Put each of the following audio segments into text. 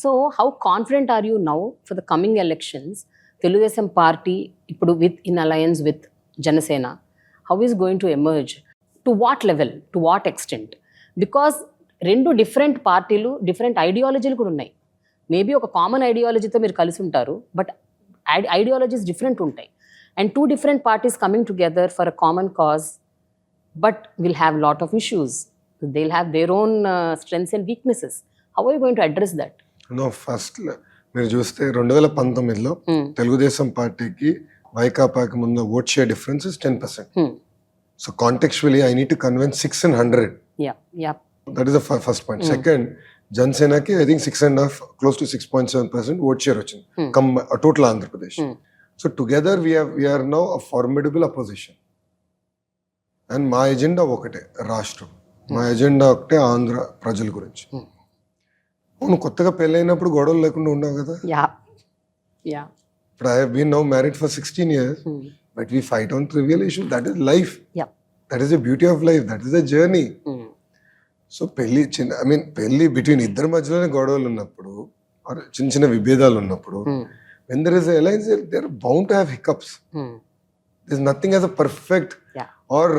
So how confident are you now for the coming elections Telugu Desam party ఇప్పుడు with in alliance with Janasena. How is going to emerge to what level to what extent because రెండు different పార్టీలు different ఐడియాలజీలు కూడా ఉన్నాయి. Maybe ఒక common ఐడియాలజీతో మీరు కలిసి ఉంటారు బట్ ఐడియాలజీస్ డిఫరెంట్ ఉంటాయి. And two different parties coming together for a common cause but will have lot of issues they will have their own strengths and weaknesses how I going to address that no first మీరు చూస్తే రెండు వేల పంతొమ్మిదిలో. తెలుగుదేశం పార్టీకి వైకాపాకి ముందు vote share difference is ten percent. So contextually I need to convince six and hundred. That is the first point. Second జనసేనకి I think six and half close to six point seven percent vote share వచ్చింది. Come total Andhra Pradesh. So together we are now a formidable opposition. And మా agenda ఒకటే రాష్ట్రం. మా agenda ఒకటే ఆంధ్ర ప్రజల గురించి. అవును కొత్తగా పెళ్ళైనప్పుడు గొడవలు లేకుండా ఉండవు కదా. యా. యా. ఇప్పుడు I been now married for sixteen years but we fight on trivial issue that is life that is the beauty of life that is the journey so పెళ్ళి చిన్న ఐ మీన్ పెళ్ళి between ఇద్దరి మధ్యలోనే గొడవలు ఉన్నప్పుడు చిన్న చిన్న విభేదాలు ఉన్నప్పుడు when there is alliance they're bound to have hiccups this nothing as a perfect. Or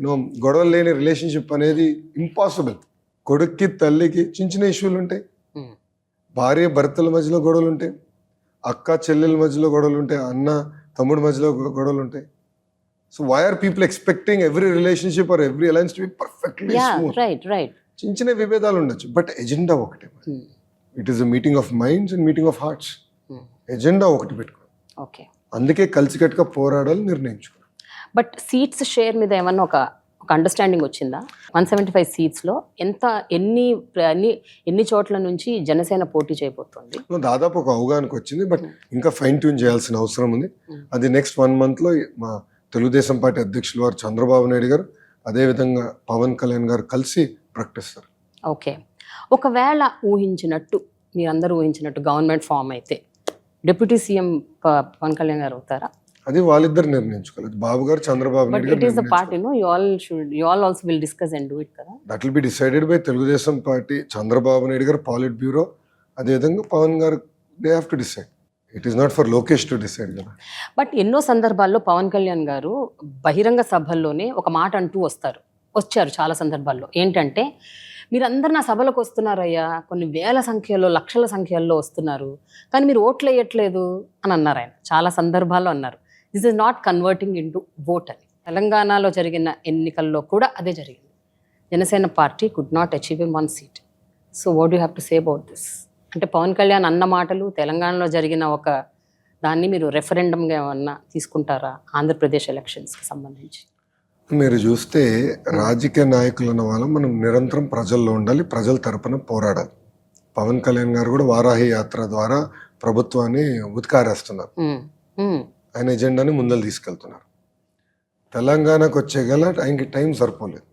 no గొడవలు లేని రిలేషన్షిప్ అనేది ఇంపాసిబుల్ కొడుక్కి తల్లికి చిన్న చిన్న ఇష్యూలు ఉంటాయి. భార్య భర్తల మధ్యలో గొడవలు ఉంటాయి. అక్క చెల్లెల మధ్యలో గొడవలు ఉంటాయి. అన్న తమ్ముడి మధ్యలో గొడవలు ఉంటాయి. So why are people expecting every relationship or every alliance to be perfectly right right చిన్న చిన్న విభేదాలు ఉండొచ్చు. బట్ ఎజెండా ఒకటే it is a meeting of minds and meeting of hearts agenda ఒకటి పెట్టుకో. ఓకే అందుకే కలిసికట్టుగా పోరాడాలి నిర్ణయించుకో. బట్ సీట్స్ షేర్ మీద ఏమన్నా ఒక ఒక అండర్స్టాండింగ్ వచ్చిందా? వన్ సెవెంటీ ఫైవ్ సీట్స్లో ఎంత ఎన్ని ఎన్ని ఎన్ని చోట్ల నుంచి జనసేన పోటీ చేయబోతోంది? దాదాపు ఒక అవగాహనకు వచ్చింది బట్ ఇంకా ఫైన్ ట్యూన్ చేయాల్సిన అవసరం ఉంది. అది నెక్స్ట్ వన్ మంత్లో మా తెలుగుదేశం పార్టీ అధ్యక్షులు వారు చంద్రబాబు నాయుడు గారు అదేవిధంగా పవన్ కళ్యాణ్ గారు కలిసి ప్రకటిస్తారు. ఓకే. ఒకవేళ ఊహించినట్టు మీరందరూ ఊహించినట్టు గవర్నమెంట్ ఫామ్ అయితే డిప్యూటీ సీఎం పవన్ కళ్యాణ్ గారు అవుతారా? అది వాళ్ళిద్దరు నిర్ణయించుకోలేదు Babu garu Chandrababu Naidu it is the party no you all should you all also will discuss and do it కదా? That will be decided by Telugu Desam party Chandrababu Naidu garu politburo అదేవిధంగా Pawan garu they have to decide it is not for Lokesh to decide కదా. But ఎన్నో సందర్భాల్లో పవన్ కళ్యాణ్ గారు బహిరంగ సభల్లోనే ఒక మాట అంటూ వస్తారు. వచ్చారు చాలా సందర్భాల్లో. ఏంటంటే మీరందరు నా సభలకు వస్తున్నారయ్యా. కొన్ని వేల సంఖ్యలో లక్షల సంఖ్యల్లో వస్తున్నారు. కానీ మీరు ఓట్లు వేయట్లేదు అని అన్నారు ఆయన. చాలా సందర్భాల్లో అన్నారు. This is not converting into vote అని. తెలంగాణలో జరిగిన ఎన్నికల్లో కూడా అదే జరిగింది. Janasena party could not achieve in one seat so what you have to say about this అంటే పవన్ కళ్యాణ్ అన్న మాటలు తెలంగాణలో జరిగిన ఒక దాన్ని మీరు రెఫరెండంగా ఏమన్నా తీసుకుంటారా? ఆంధ్రప్రదేశ్ ఎలక్షన్స్కి సంబంధించి. మీరు చూస్తే రాజకీయ నాయకులు అన్న వాళ్ళం మనం నిరంతరం ప్రజల్లో ఉండాలి ప్రజల తరపున పోరాడాలి. పవన్ కళ్యాణ్ గారు కూడా వారాహి యాత్ర ద్వారా ప్రభుత్వాన్ని ఉతికారేస్తున్నారు. మ్మ్. మ్మ్. ఆయన ఎజెండాని ముందలు తీసుకెళ్తున్నారు. తెలంగాణకు వచ్చే గల ఆయనకి టైం సరిపోలేదు.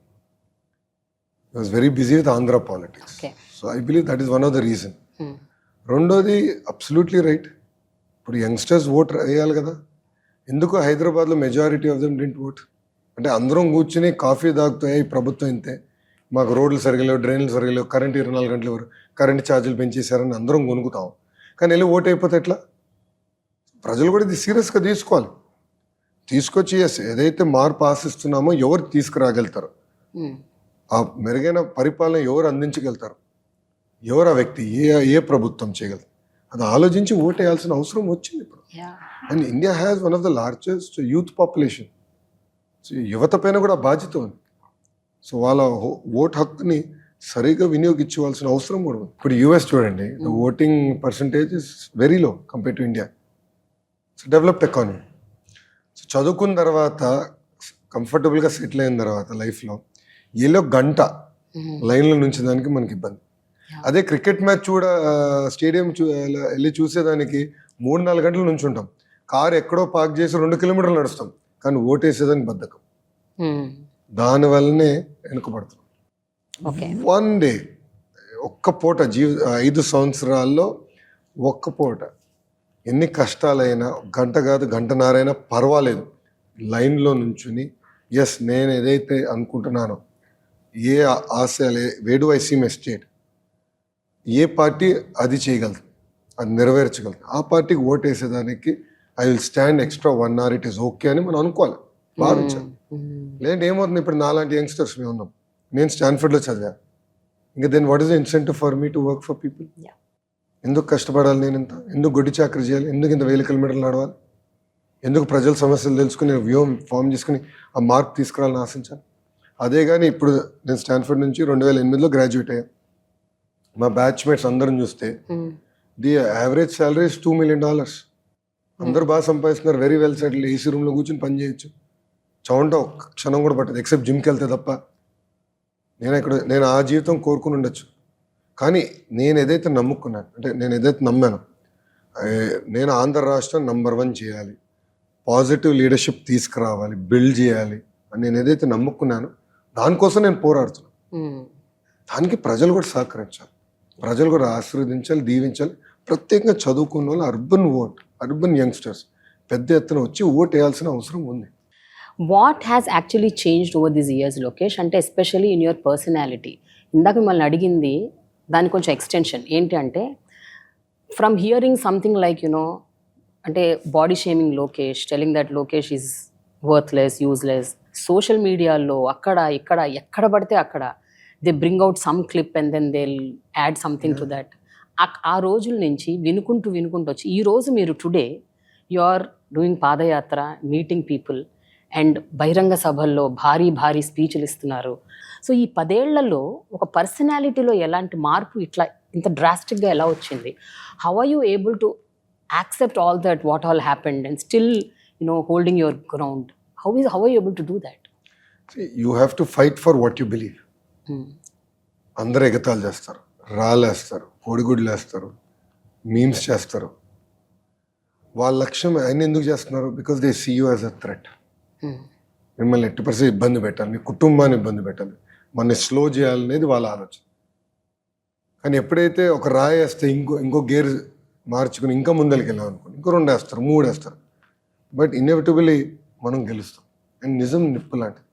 Was very busy with Andhra politics so I believe that is one of the reason. రెండోది అబ్సల్యూట్లీ రైట్ ఇప్పుడు యంగ్స్టర్స్ ఓట్ వేయాలి కదా. ఎందుకు హైదరాబాద్లో majority of them didn't vote అంటే అందరం కూర్చుని కాఫీ తాగుతూ "ఏ, ఈ ప్రభుత్వం ఇంతే. మాకు రోడ్లు సరిగా లేవు డ్రైన్లు సరిగా లేవు కరెంట్ ఇరవై నాలుగు గంటలు కరెంట్ ఛార్జీలు పెంచేశారని అందరం కొనుక్కుతాం కానీ వెళ్ళి ఓట్ అయిపోతే ఎట్లా? ప్రజలు కూడా ఇది సీరియస్గా తీసుకోవాలి. తీసుకొచ్చి ఎస్ ఏదైతే మార్పు ఆశిస్తున్నామో ఎవరు తీసుకురాగలుగుతారు? మ్మ్. ఆ మెరుగైన పరిపాలన ఎవరు అందించగలుగుతారు? ఎవరు ఆ వ్యక్తి? ఏ ఏ ప్రభుత్వం చేయగలరు అది ఆలోచించి ఓటేయాల్సిన అవసరం వచ్చింది ఇప్పుడు. And India has one of the largest youth population so యువత పైన కూడా బాధ్యత ఉంది. సో వాళ్ళ ఓట్ హక్కుని సరిగా వినియోగించుకోవాల్సిన అవసరం కూడా ఉంది. ఇప్పుడు యూఎస్ చూడండి the voting percentage is very low compare to India so developed economy. So చదువుకున్న తర్వాత కంఫర్టబుల్గా సెటిల్ అయిన తర్వాత లైఫ్లో ఏలో గంట. లైన్లో నుంచి దానికి మనకి ఇబ్బంది. అదే క్రికెట్ మ్యాచ్ చూడ స్టేడియం చూ వెళ్ళి చూసేదానికి మూడు నాలుగు గంటలు నుంచి ఉంటాం కారు ఎక్కడో పార్క్ చేసి రెండు కిలోమీటర్లు నడుస్తాం. కానీ ఓటేసేదానికి బద్ధకం. మ్మ్. దానివల్లనే వెనుకబడుతున్నాం. వన్ డే ఒక్క పూట జీవ ఐదు సంవత్సరాల్లో ఒక్క పూట ఎన్ని కష్టాలైనా గంట కాదు గంటన్నరైనా పర్వాలేదు. లైన్లో నుంచుని ఎస్ నేను ఏదైతే అనుకుంటున్నానో ఏ ఆ- ఆశ లే వేడు ఐ సీ మై స్టేట్ ఏ పార్టీ అది చేయగలదు అది నెరవేర్చగలదు. ఆ పార్టీకి vote వేసేదానికి I will stand extra one hour it is okay అని మనం అనుకోవాలి. భావించాలి. లేదంటే ఏమవుతుంది? ఇప్పుడు నాలాంటి యంగ్స్టర్స్ మేము ఉన్నాం నేను స్టాన్ఫర్డ్లో చదివా ఇంకా then what is the incentive for me to work for people. ఎందుకు కష్టపడాలి నేను ఇంత? ఎందుకు గొడ్డి చాకరీ చేయాలి? ఎందుకు ఇంత వేల కిలోమీటర్లు నడవాలి? ఎందుకు ప్రజల సమస్యలు తెలుసుకుని వ్యూహం ఫామ్ చేసుకుని ఆ మార్క్ తీసుకురావాలని ఆశించాలి అదే కానీ ఇప్పుడు నేను స్టాన్ఫర్డ్ నుంచి రెండు వేల ఎనిమిదిలో గ్రాడ్యుయేట్ అయ్యా మా బ్యాచ్మేట్స్ అందరం చూస్తే the average salary is two million dollars. అందరూ బాగా సంపాదిస్తున్నారు వెరీ వెల్ సెటిల్ ఏసీ రూమ్లో కూర్చొని పని చేయొచ్చు. చౌంట ఒక్క క్షణం కూడా పట్టదు ఎక్సెప్ట్ జిమ్కి వెళ్తే తప్ప. నేను ఇక్కడ నేను ఆ జీవితం కోరుకుని ఉండొచ్చు. కానీ నేను ఏదైతే నమ్ముకున్నాను అంటే నేను ఏదైతే నమ్మాను నేను ఆంధ్ర రాష్ట్రం నంబర్ వన్ చేయాలి పాజిటివ్ లీడర్షిప్ తీసుకురావాలి బిల్డ్ చేయాలి అని నేను ఏదైతే నమ్ముకున్నానో దానికోసం నేను పోరాడుతున్నాను దానికి ప్రజలు కూడా సహకరించాలి. ప్రజలు కూడా ఆశీర్వదించాలి దీవించాలి. ప్రత్యేకంగా చదువుకున్న వాళ్ళు అర్బన్ ఓట్ అర్బన్ యంగ్స్టర్స్ పెద్ద ఎత్తున వచ్చి ఓట్ వేయాల్సిన అవసరం ఉంది. What has actually changed over this years Lokesh అంటే ఎస్పెషల్లీ ఇన్ యువర్ పర్సనాలిటీ ఇందాక మిమ్మల్ని అడిగింది దాని కొంచెం ఎక్స్టెన్షన్ ఏంటి అంటే from hearing something like you know అంటే body shaming Lokesh telling that Lokesh is worthless useless social మీడియాలో అక్కడ ఇక్కడ ఎక్కడ పడితే అక్కడ they bring out some clip and then they add something to that ఆ రోజుల నుంచి వినుకుంటూ వినుకుంటూ వచ్చి ఈ రోజు మీరు today you are doing padayatra meeting people and బహిరంగ సభల్లో భారీ భారీ స్పీచ్లు ఇస్తున్నారు. సో ఈ పదేళ్ళలో ఒక పర్సనాలిటీలో ఎలాంటి మార్పు ఇట్లా ఇంత డ్రాస్టిక్గా ఎలా వచ్చింది? How are you able to accept all that what all happened and still you know holding your ground how is how are able to do that you have to fight for what you believe అందరూ ఎగతాలు చేస్తారు. రాళ్ళేస్తారు. కోడిగుడ్లు వేస్తారు memes చేస్తారు. వాళ్ళ లక్ష్యం ఆయన ఎందుకు చేస్తున్నారు? Because they see you as a threat మిమ్మల్ని ఎట్టి పరిస్థితి ఇబ్బంది పెట్టాలి. మీ కుటుంబాన్ని ఇబ్బంది పెట్టాలి. మన స్లో చేయాలనేది వాళ్ళ ఆలోచన. కానీ ఎప్పుడైతే ఒక రాయి వేస్తే ఇంకో ఇంకో గేర్ మార్చుకుని ఇంకా ముందరికి వెళ్ళాం అనుకోండి ఇంకో రెండు వేస్తారు మూడు వేస్తారు. బట్ ఇన్ఎవిటబుల్లీ మనం గెలుస్తాం. అండ్ నిజం నిప్పు లాంటిది.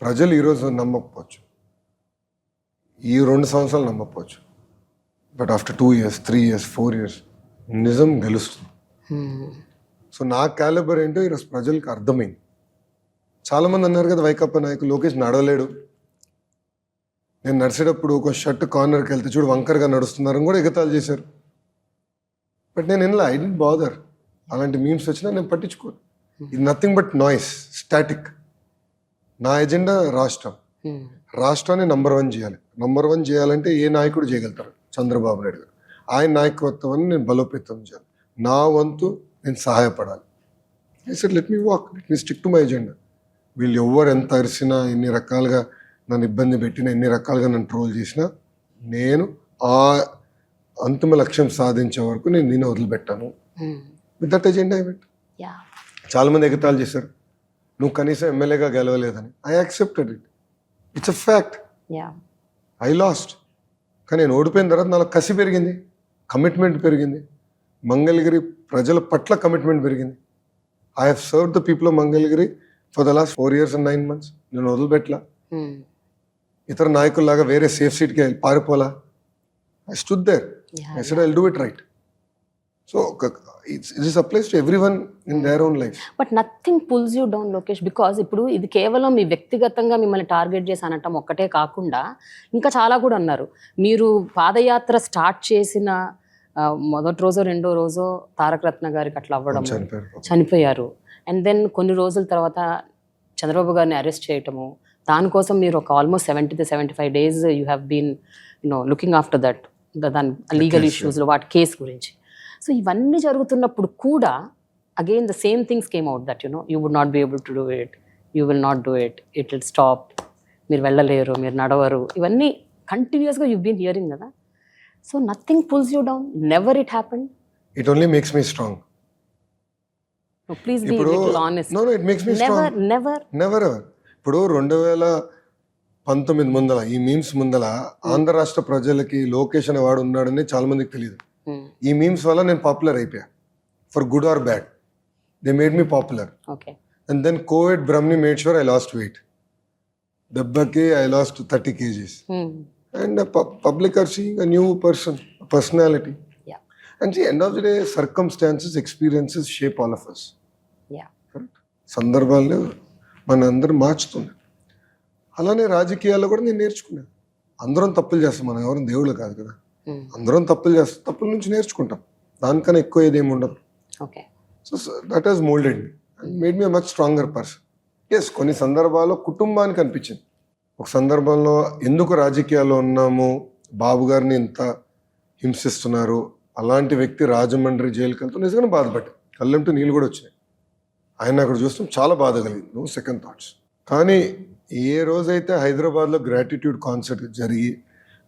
ప్రజలు ఈరోజు నమ్మకపోవచ్చు. ఈ రెండు సంవత్సరాలు నమ్మకపోవచ్చు. But after two years three years four years నిజం గెలుస్తుంది. సో నా క్యాలిబర్ ఏంటో ఈరోజు ప్రజలకు అర్థమైంది. చాలామంది అన్నారు కదా వైకప్ప నాయకులు లోకేష్ నడవలేడు. నేను నడిచేటప్పుడు ఒక షర్ట్ కార్నర్కి వెళ్తే చూడు వంకరగా నడుస్తున్నారని కూడా ఎగతాలు చేశారు. బట్ నేను ఇలా ఐ డెంట్ బాదర్. అలాంటి మీమ్స్ వచ్చినా నేను పట్టించుకోను. ఇది నథింగ్ బట్ నాయిస్ స్టాటిక్. నా ఎజెండా రాష్ట్రం. రాష్ట్రాన్ని నంబర్ వన్ చేయాలి. నంబర్ వన్ చేయాలంటే ఏ నాయకుడు చేయగలుగుతారు? చంద్రబాబు నాయుడు గారు. ఆయన నాయకత్వాన్ని నేను బలోపేతం చేయాలి. నా వంతు నేను సహాయపడాలి. I said let me walk let me stick to my agenda వీళ్ళు ఎవరు ఎంత అరిసినా ఎన్ని రకాలుగా నన్ను ఇబ్బంది పెట్టినా ఎన్ని రకాలుగా నన్ను ట్రోల్ చేసినా నేను ఆ అంతిమ లక్ష్యం సాధించే వరకు నేను దీన్ని వదిలిపెట్టాను. With that agenda I yeah చాలామంది ఎగతాళి చేశారు. నువ్వు కనీసం ఎమ్మెల్యేగా గెలవలేదని. I accepted it it's a fact I lost కానీ నేను ఓడిపోయిన తర్వాత నాలో కసి పెరిగింది కమిట్మెంట్ పెరిగింది. మంగళగిరి ప్రజల పట్ల కమిట్మెంట్ పెరిగింది. I have serve the people of Mangalagiri for the last four years and nine months నేను వదిలిపెట్టలా. ఇతర నాయకుల్లాగా వేరే సేఫ్ సీట్కి వెళ్ళి పారిపోలా. I stood there I said I do it right so it's it is applies to everyone in their own life but nothing pulls you down Lokesh because ఇప్పుడు ఇది కేవలం మీ వ్యక్తిగతంగా మిమ్మల్ని టార్గెట్ చేసి అనటం ఒక్కటే కాకుండా ఇంకా చాలా కూడా అన్నారు. మీరు పాదయాత్ర స్టార్ట్ చేసిన మొదటి రోజో రెండో రోజో తారక రత్న గారికి అట్లా అవ్వడం చనిపోయారు. అండ్ దెన్ కొన్ని రోజుల తర్వాత చంద్రబాబు గారిని అరెస్ట్ చేయటము. దానికోసం మీరు ఒక almost seventy two seventy five days you have been you know looking after that దాని లీగల్ ఇష్యూస్లో వాటి కేసు గురించి. సో ఇవన్నీ జరుగుతున్నప్పుడు కూడా again the same things came out that you know you would not be able to do it you will not do it it will stop మీరు వెళ్ళలేరు మీరు నడవరు. ఇవన్నీ కంటిన్యూస్గా యూ బీన్ హియరింగ్ కదా. So nothing pulls you down never it happen it only makes me strong please be ఇప్పుడు honest no no it makes me strong never never never ever ఇప్పుడు రెండు వేల పంతొమ్మిది ముందల ఈ మీమ్స్ ముందల ఆంధ్ర రాష్ట్ర ప్రజలకి లోకేష్ అనే వాడు ఉన్నాడని చాలా మందికి తెలియదు ఈ మీమ్స్ వల్ల నేను పాపులర్ అయిపోయా. For good or bad they made me popular and then covid బ్రమ్ని made sure I lost weight దెబ్బకి I lost thirty kgs and public are seeing a new person personality and the end of the day circumstances experiences shape all of us yeah correct సందర్భాలు మన అందరూ మార్చుతుంది. అలానే రాజకీయాల్లో కూడా నేను నేర్చుకున్నాను. అందరం తప్పులు చేస్తాం మనం ఎవరం దేవుళ్ళు కాదు కదా. అందరం తప్పులు చేస్తాం తప్పుల నుంచి నేర్చుకుంటాం. దానికన్నా ఎక్కువ ఏదేమి ఉండదు. So that has moulded me and made me much stronger person yes కొన్ని సందర్భాల్లో కుటుంబానికి అనిపించింది. ఒక సందర్భంలో ఎందుకు రాజకీయాల్లో ఉన్నాము బాబు గారిని ఇంత హింసిస్తున్నారు అలాంటి వ్యక్తి రాజమండ్రి జైలుకి వెళ్తూ నిజంగానే బాధపడ్డాయి కళ్ళెంటూ నీళ్ళు కూడా వచ్చినాయి. ఆయన అక్కడ చూస్తాం చాలా బాధ కలిగింది. నో సెకండ్ థాట్స్ కానీ ఏ రోజైతే హైదరాబాద్లో గ్రాటిట్యూడ్ కాన్సర్ట్ జరిగి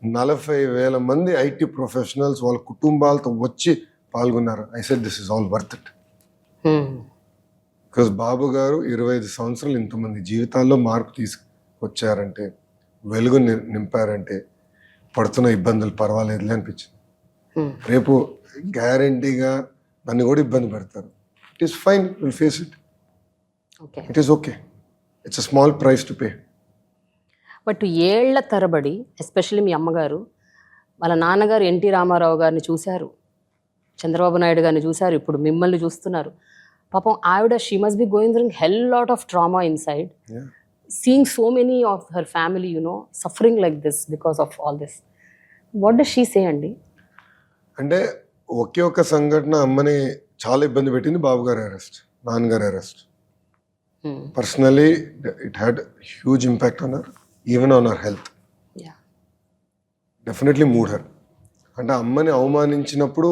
నలభై వేల మంది ఐటీ ప్రొఫెషనల్స్ వాళ్ళ కుటుంబాలతో వచ్చి పాల్గొన్నారు. I said this is all worth it because Babu garu ఇరవై ఐదు సంవత్సరాలు ఇంతమంది జీవితాల్లో మార్పు తీసుకొచ్చారంటే వెలుగు ని- నింపారంటే పడుతున్న ఇబ్బందులు పర్వాలేదులే అనిపించింది. రేపు గ్యారంటీగా నన్ను కూడా ఇబ్బంది పెడతారు. It is fine will face it okay it is okay it's a small price to pay but ఏళ్ళ తరబడి ఎస్పెషల్లీ మీ అమ్మగారు వాళ్ళ నాన్నగారు ఎన్టీ రామారావు గారిని చూశారు చంద్రబాబు నాయుడు గారిని చూశారు ఇప్పుడు మిమ్మల్ని చూస్తున్నారు. పాపం ఆవిడ she must be going through hell lot of trauma inside seeing so many of her family you know suffering like this because of all this what does she say అండి అంటే ఒకే ఒక్క సంఘటన అమ్మని చాలా ఇబ్బంది పెట్టింది బాబు గారి అరెస్ట్ నాన్నగారి arrest Hmm. Personally it had huge impact on our even on our health definitely mood her అంటే అమ్మని అవమానించినప్పుడు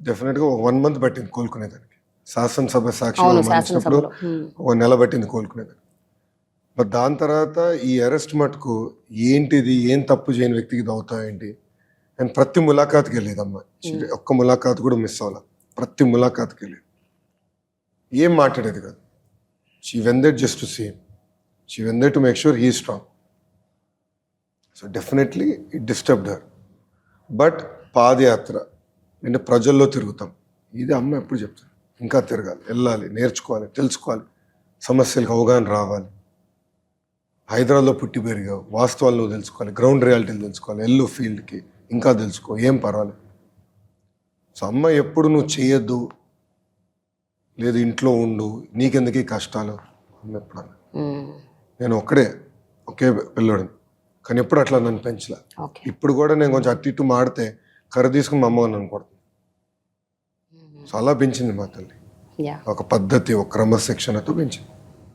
డెఫినెట్గా వన్ మంత్ పట్టింది కోలుకునేదానికి. శాసనసభ సాక్షి అవమానించినప్పుడు Hmm. ఒక నెల పట్టింది కోలుకునేదానికి. బట్ దాని తర్వాత ఈ అరెస్ట్ మటుకు ఏంటిది ఏం తప్పు చేయని వ్యక్తికి ఇది అవుతా ఏంటి? అండ్ ప్రతి ములాఖాత్కి వెళ్ళేది అమ్మ ఒక్క ములాఖాత్ కూడా మిస్ అవ్వాల. ప్రతి ములాఖాత్కి వెళ్ళేది ఏం మాట్లాడేది కాదు. She wanted just to same she wanted to make sure he strong so definitely it disturbed her but padayatra అంటే ప్రజల్లో తిరుగుతాం. ఇది అమ్మ ఎప్పుడు చెప్తాను ఇంకా తిరగాలి వెళ్ళాలి నేర్చుకోవాలి తెలుసుకోవాలి. సమస్యలకు అవగాహన రావాలి. హైదరాబాద్లో పుట్టి పెరిగావు. వాస్తవాలు నువ్వు తెలుసుకోవాలి గ్రౌండ్ రియాలిటీలు తెలుసుకోవాలి. ఎల్లు ఫీల్డ్కి ఇంకా తెలుసుకో ఏం పర్వాలేదు. సో అమ్మ ఎప్పుడు నువ్వు చేయొద్దు లేదు ఇంట్లో ఉండు. నీకెందుకు ఈ కష్టాలు? అమ్మ ఎప్పుడు. నేను ఒక్కడే ఒకే పిల్లడు కానీ ఎప్పుడు అట్లా నన్ను పెంచలే. ఇప్పుడు కూడా నేను కొంచెం అటు ఇటు మాడితే కర్ర తీసుకుని మా అమ్మ నన్ను కొడుతుంది. సో అలా పెంచింది మా తల్లి. ఒక పద్ధతి ఒక క్రమశిక్షణతో పెంచింది.